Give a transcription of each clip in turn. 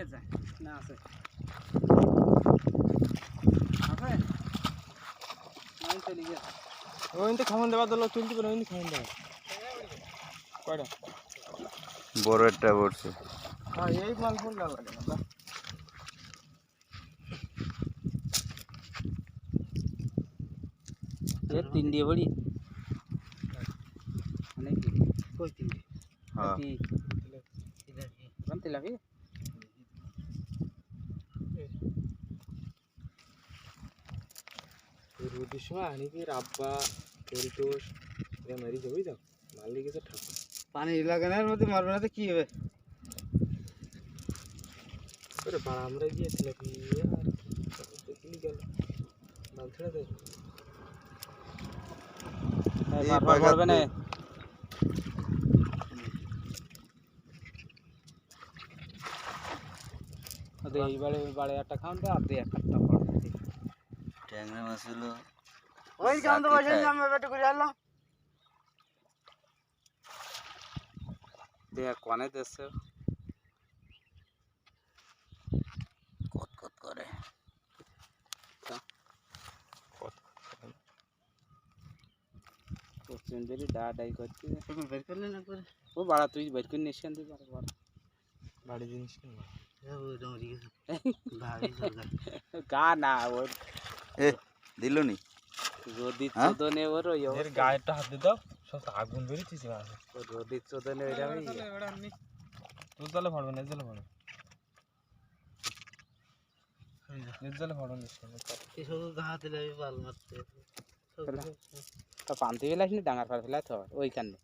কে যায় না আছে আছে নাই চলে গেছে ওই তো খামন দেওয়া দিল তুলতে পারে ওই খামন দেওয়া কয়টা বড় একটা পড়ছে হ্যাঁ এই মাল ফুল লাগে না তিন দিয়ে ভরি অনেক কই তিন হ্যাঁ রোদের সময় আনি কি রাব্বা পরিতোষ এরা মারি যাবই দাও মাল লেগেছে ঠাকুর? পানি লাগানোর মধ্যে মারবে না তো কি হবে? ওরে বাড়া আমরা গিয়েছিলাম গেল। মাল ছেড়ে দেয় পড়বে না। এইবারে বাড়ে একটা খাওয়ান তো আর দিয়ে একটা ট্যাংরা মাছ হলো ওই কাম তো বসে নি, আমরা বেটা করে আনলাম দেখ কনে দেশে কত কত করে পশ্চিম দিকে ডা ডাই করছে তখন বের করলে না করে ও বাড়া তুই বের করে নিয়ে এসে দিবি আর বাড়ি জিনিস কেন গা না ওর এ দিল নি রোদি হ্যাঁ? চোদনে ওর এর গায়েরটা হাত দিয়ে দাও সব তো আগুন বেরিয়েছিস মাসে রোদি চোদনে ওই যাবে তোর তাহলে ফাড়বে না জলে ফাড়বে নির্জলে ফাড়ো নিশ্চয় তা পান্তি ফেলাস নি ডাঙার ফার ফেলাতে ওইখানে।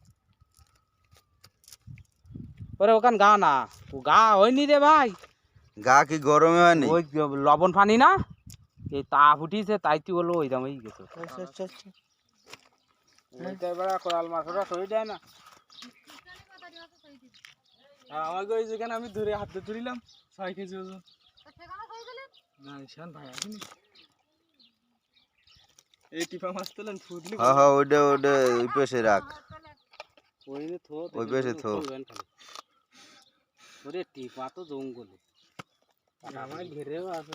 ওরে ওখান গা না। ও গা হয়নি রে ভাই। গা কি গরমে হয়নি? ওই লবণ পানি না? এই তা ফুটিছে তাই তুই বলল ওই দাম এই গেছে সই দেয় না। আর আমাকে ওই যেখানে আমি ধরে হাতে ধরিলাম ছয় কেজি ওজন। না ঈশান ভাই আসেনি। এই টিপা মাছ তোলেন ফুদলি হ্যাঁ হ্যাঁ ওইটা ওইটা ওই পাশে রাখ। ওই যে থো ওই পাশে থো। ওরে টিপা তো জঙ্গলে। আমার ঘেরেও আছে